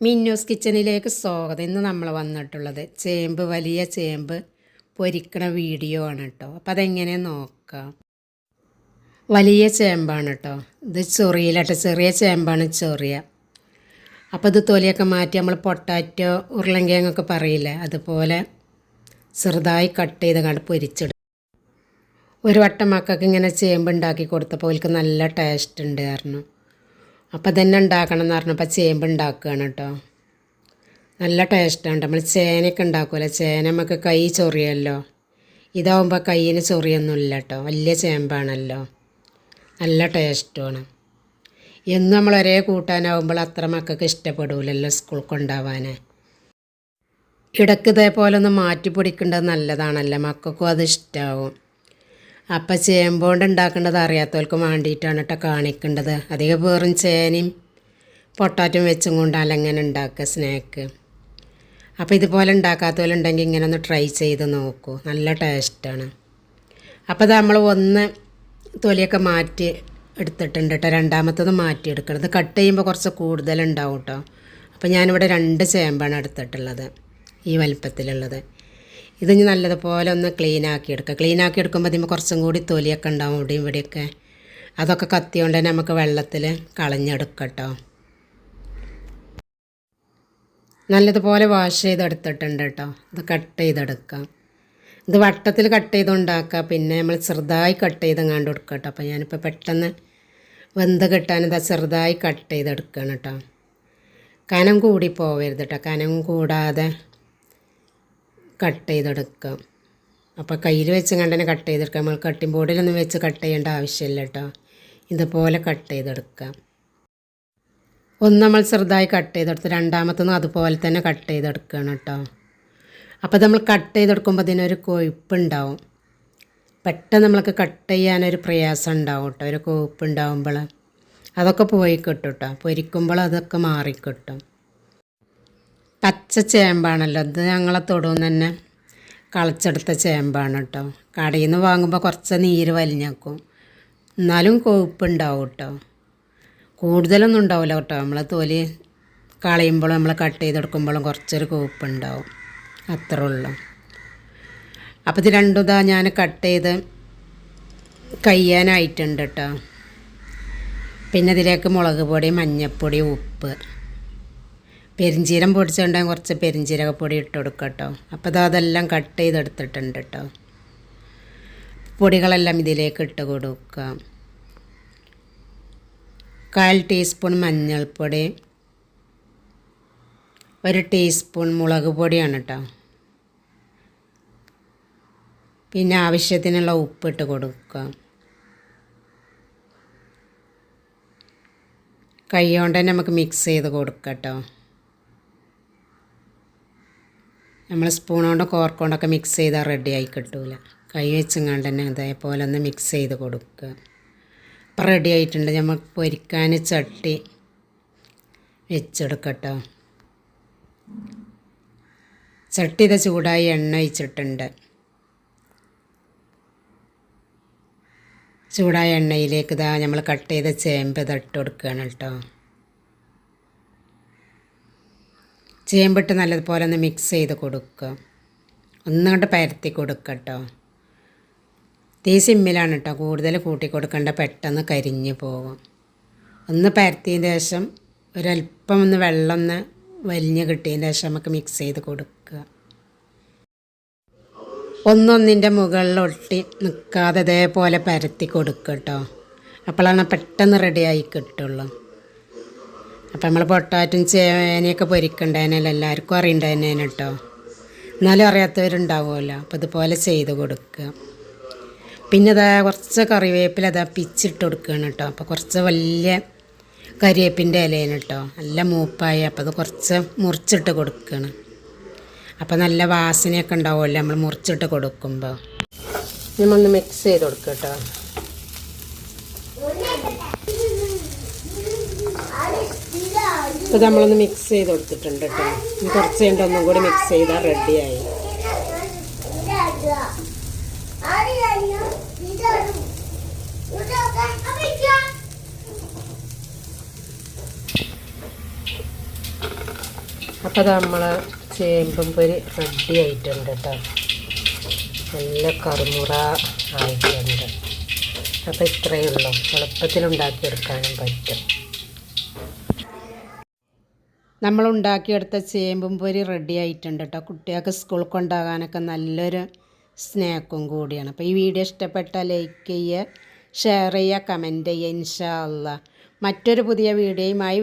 മിന്നൂസ് കിച്ചണിലേക്ക് സ്വാഗതം. ഇന്ന് നമ്മൾ വന്നിട്ടുള്ളത് ചേമ്പ് വലിയ ചേമ്പ് പൊരിക്കണ വീഡിയോ ആണ് കേട്ടോ അപ്പോൾ അതെങ്ങനെ നോക്കാം. വലിയ ചേമ്പാണ് കേട്ടോ ഇത് ചൊറിയിലട്ടോ. ചെറിയ ചേമ്പാണ് ചൊറിയ. അപ്പോൾ ഇത് തൊലിയൊക്കെ മാറ്റി നമ്മൾ പൊട്ടാറ്റോ ഉരുളങ്കിഴങ്ങൊക്കെ പറയില്ലേ? അതുപോലെ ചെറുതായി കട്ട് ചെയ്ത് കണ്ട് പൊരിച്ചിടും ഒരു വട്ടം മക്കൾക്ക് ഇങ്ങനെ ചേമ്പ് ഉണ്ടാക്കി കൊടുത്തപ്പോൾ അവർക്ക് നല്ല ടേസ്റ്റ് ഉണ്ട് കാരണം അപ്പോൾ തന്നെ ഉണ്ടാക്കണം എന്ന് പറഞ്ഞപ്പോൾ ചേമ്പ് ഉണ്ടാക്കുകയാണ് കേട്ടോ. നല്ല ടേസ്റ്റാണ് നമ്മൾ ചേനയൊക്കെ ഉണ്ടാക്കുമല്ലോ ചേന നമുക്ക് കൈ ചൊറിയല്ലോ. ഇതാവുമ്പോൾ കയ്യിന് ചൊറിയൊന്നുമില്ല കേട്ടോ. വലിയ ചേമ്പാണല്ലോ. നല്ല ടേസ്റ്റുമാണ് എന്നും നമ്മൾ ഒരേ കൂട്ടാനാവുമ്പോൾ അത്ര മക്കൾക്ക് ഇഷ്ടപ്പെടില്ലല്ലോ സ്കൂൾ കൊണ്ടുപോകാൻ ഇടയ്ക്ക് ഇതേപോലെ ഒന്ന് മാറ്റി പിടിക്കേണ്ടത് നല്ലതാണല്ലോ. മക്കൾക്കും അത് ഇഷ്ടമാവും അപ്പം ചേമ്പോണ്ട് ഉണ്ടാക്കേണ്ടത് അറിയാത്തവർക്ക് വേണ്ടിയിട്ടാണ് കേട്ടോ കാണിക്കേണ്ടത്. അധികം വേറും ചേനയും പൊട്ടാറ്റും വെച്ചും കൊണ്ടാണ് അങ്ങനെ ഉണ്ടാക്കുക സ്നാക്ക്. അപ്പോൾ ഇതുപോലെ ഉണ്ടാക്കാത്തവരുണ്ടെങ്കിൽ ഇങ്ങനെ ഒന്ന് ട്രൈ ചെയ്ത് നോക്കൂ. നല്ല ടേസ്റ്റാണ്. അപ്പോൾ നമ്മൾ ഒന്ന് തൊലിയൊക്കെ മാറ്റി എടുത്തിട്ടുണ്ട് കേട്ടോ രണ്ടാമത്തത് മാറ്റി എടുക്കണം ഇത് കട്ട് ചെയ്യുമ്പോൾ കുറച്ച് കൂടുതലുണ്ടാവും കേട്ടോ അപ്പോൾ ഞാനിവിടെ രണ്ട് ചേമ്പാണ് എടുത്തിട്ടുള്ളത്. ഈ വലിപ്പത്തിലുള്ളത്. ഇത് ഇനി നല്ലതുപോലെ ഒന്ന് ക്ലീൻ ആക്കി എടുക്കുക ക്ലീൻ ആക്കി എടുക്കുമ്പോൾ ഇതിന് കുറച്ചും കൂടി തൊലിയൊക്കെ ഉണ്ടാവും ഇവിടെയും ഇവിടെയൊക്കെ അതൊക്കെ കത്തി കൊണ്ട് തന്നെ നമുക്ക് വെള്ളത്തിൽ കളഞ്ഞെടുക്കട്ടോ. നല്ലതുപോലെ വാഷ് ചെയ്തെടുത്തിട്ടുണ്ട് കേട്ടോ. ഇത് കട്ട് ചെയ്തെടുക്കാം. ഇത് വട്ടത്തിൽ കട്ട് ചെയ്ത് ഉണ്ടാക്കുക പിന്നെ നമ്മൾ ചെറുതായി കട്ട് ചെയ്ത് കണ്ടു കൊടുക്കുക കേട്ടോ. അപ്പോൾ ഞാനിപ്പോൾ പെട്ടെന്ന് വെന്ത് കിട്ടാൻ ഇതാ ചെറുതായി കട്ട് ചെയ്തെടുക്കണം കേട്ടോ. കനം കൂടി പോവരുത് കേട്ടോ. കനം കൂടാതെ കട്ട് ചെയ്തെടുക്കാം അപ്പോൾ കയ്യിൽ വെച്ച് കണ്ടനെ കട്ട് ചെയ്തെടുക്കാം നമ്മൾ കട്ടിംഗ് ബോർഡിലൊന്നും വെച്ച് കട്ട് ചെയ്യേണ്ട ആവശ്യമില്ല കേട്ടോ ഇതുപോലെ കട്ട് ചെയ്തെടുക്കാം ഒന്ന് നമ്മൾ ചെറുതായി കട്ട് ചെയ്തെടുത്ത് രണ്ടാമത്തൊന്നും അതുപോലെ തന്നെ കട്ട് ചെയ്തെടുക്കണം കേട്ടോ അപ്പോൾ നമ്മൾ കട്ട് ചെയ്തെടുക്കുമ്പോൾ അതിനൊരു കൊഴുപ്പുണ്ടാവും. പെട്ടെന്ന് നമ്മൾക്ക് കട്ട് ചെയ്യാനൊരു പ്രയാസം ഉണ്ടാവും കേട്ടോ ഒരു കൊഴുപ്പ് ഉണ്ടാവുമ്പോൾ അതൊക്കെ പോയി കിട്ടും കേട്ടോ പൊരിക്കുമ്പോൾ അതൊക്കെ മാറിക്കിട്ടും. പച്ച ചേമ്പാണല്ലോ. ഇത് ഞങ്ങളെ തൊടുന്ന് തന്നെ കളച്ചെടുത്ത ചേമ്പാണ് കേട്ടോ കടയിൽ നിന്ന് വാങ്ങുമ്പോൾ കുറച്ച് നീര് വലിഞ്ഞേക്കും. എന്നാലും കൊഴുപ്പുണ്ടാവും കേട്ടോ കൂടുതലൊന്നും ഉണ്ടാവില്ല കേട്ടോ. നമ്മൾ തൊലി കളയുമ്പോഴും നമ്മൾ കട്ട് ചെയ്തെടുക്കുമ്പോഴും കുറച്ചൊരു കൊഴുപ്പുണ്ടാവും. അത്രേ ഉള്ളൂ. അപ്പോൾ ഇത് രണ്ടു ഇതാ ഞാൻ കട്ട് ചെയ്ത് കയ്യാനായിട്ടുണ്ട് കേട്ടോ പിന്നെ ഇതിലേക്ക് മുളക് പൊടി മഞ്ഞൾപ്പൊടി ഉപ്പ്. പെരിഞ്ചീരം പൊടിച്ചുണ്ടെങ്കിൽ കുറച്ച് പെരിഞ്ചീരകപ്പൊടി ഇട്ട് കൊടുക്കുക കേട്ടോ അപ്പോൾ അത് അതെല്ലാം കട്ട് ചെയ്തെടുത്തിട്ടുണ്ട് കേട്ടോ പൊടികളെല്ലാം ഇതിലേക്ക് ഇട്ട് കൊടുക്കുക കാൽ ടീസ്പൂൺ മഞ്ഞൾപ്പൊടി ഒരു ടീസ്പൂൺ മുളക് പൊടിയാണ് കേട്ടോ പിന്നെ ആവശ്യത്തിനുള്ള ഉപ്പിട്ട് കൊടുക്കുക കൈ കൊണ്ട് നമുക്ക് മിക്സ് ചെയ്ത് കൊടുക്കാം കേട്ടോ നമ്മൾ സ്പൂൺ കൊണ്ട് കോർക്കൊണ്ടൊക്കെ മിക്സ് ചെയ്താൽ റെഡി ആയി കിട്ടൂല. കൈ വെച്ചെങ്ങാണ്ട് തന്നെ അതേപോലെ ഒന്ന് മിക്സ് ചെയ്ത് കൊടുക്കുക അപ്പം റെഡി ആയിട്ടുണ്ട്. നമ്മൾ പൊരിക്കാൻ ചട്ടി വെച്ചെടുക്കട്ടോ. ചട്ടി ഇത് ചൂടായി എണ്ണ ഒഴിച്ചിട്ടുണ്ട്. ചൂടായ എണ്ണയിലേക്ക് ഇതാ നമ്മൾ കട്ട് ചെയ്ത ചേമ്പ് തട്ട് കൊടുക്കുകയാണ് കേട്ടോ. ചേമ്പിട്ട് നല്ലതുപോലെ ഒന്ന് മിക്സ് ചെയ്ത് കൊടുക്കുക ഒന്നുകൊണ്ട് പരത്തി കൊടുക്കുക കേട്ടോ തീ സിമ്മിലാണ് കേട്ടോ കൂടുതൽ കൂട്ടി കൊടുക്കേണ്ട പെട്ടെന്ന് കരിഞ്ഞു പോകും. ഒന്ന് പരത്തിയതിന് ശേഷം ഒരല്പം ഒന്ന് വെള്ളം ഒന്ന് വലിഞ്ഞ് കിട്ടിയതിന് ശേഷം നമുക്ക് മിക്സ് ചെയ്ത് കൊടുക്കുക ഒന്നൊന്നിന്റെ മുകളിലൊട്ടി നിൽക്കാതെ ഇതേപോലെ പരത്തി കൊടുക്കുക കേട്ടോ അപ്പോഴാണ് പെട്ടെന്ന് റെഡിയായി കിട്ടുള്ളൂ. അപ്പം നമ്മൾ പൊട്ടാറ്റും ചേനയൊക്കെ പൊരിക്കണ്ടേനല്ലോ എല്ലാവർക്കും അറിയണ്ടേനേനെ കേട്ടോ എന്നാലും അറിയാത്തവരുണ്ടാവുമല്ലോ അപ്പം ഇതുപോലെ ചെയ്ത് കൊടുക്കുക. പിന്നെ അതാ കുറച്ച് കറിവേപ്പില അതാ പിച്ചിട്ട് കൊടുക്കുകയാണ് കേട്ടോ അപ്പോൾ കുറച്ച് വലിയ കരിവേപ്പിന്റെ ഇലയാണ് കേട്ടോ നല്ല മൂപ്പായി അപ്പോൾ അത് കുറച്ച് മുറിച്ചിട്ട് കൊടുക്കുകയാണ്. അപ്പോൾ നല്ല വാസനയൊക്കെ ഉണ്ടാവുമല്ലോ നമ്മൾ മുറിച്ചിട്ട് കൊടുക്കുമ്പോൾ നമ്മളൊന്ന് മിക്സ് ചെയ്ത് കൊടുക്കുക കേട്ടോ ഇത് നമ്മളൊന്ന് മിക്സ് ചെയ്ത് കൊടുത്തിട്ടുണ്ട് കേട്ടോ. കുറച്ച് കഴിഞ്ഞിട്ട് ഒന്നും കൂടി മിക്സ് ചെയ്താൽ റെഡിയായി അപ്പോൾ അത് നമ്മൾ ചേമ്പും പൊരി റെഡി ആയിട്ടുണ്ട് കേട്ടോ. നല്ല കറുമുറ ആയിട്ടുണ്ട്. അപ്പോൾ ഇത്രയേ ഉള്ളൂ. എളുപ്പത്തിൽ പറ്റും. നമ്മൾ ഉണ്ടാക്കിയെടുത്ത ചേമ്പും പൊരി റെഡി ആയിട്ടുണ്ട് കേട്ടോ കുട്ടികൾക്ക് സ്കൂളിൽ കൊണ്ടാകാനൊക്കെ നല്ലൊരു സ്നാക്കും കൂടിയാണ്. അപ്പോൾ ഈ വീഡിയോ ഇഷ്ടപ്പെട്ട ലൈക്ക് ചെയ്യുക ഷെയർ ചെയ്യുക കമന്റ് ചെയ്യുക ഇൻഷാ അല്ലാ മറ്റൊരു പുതിയ വീഡിയോയുമായി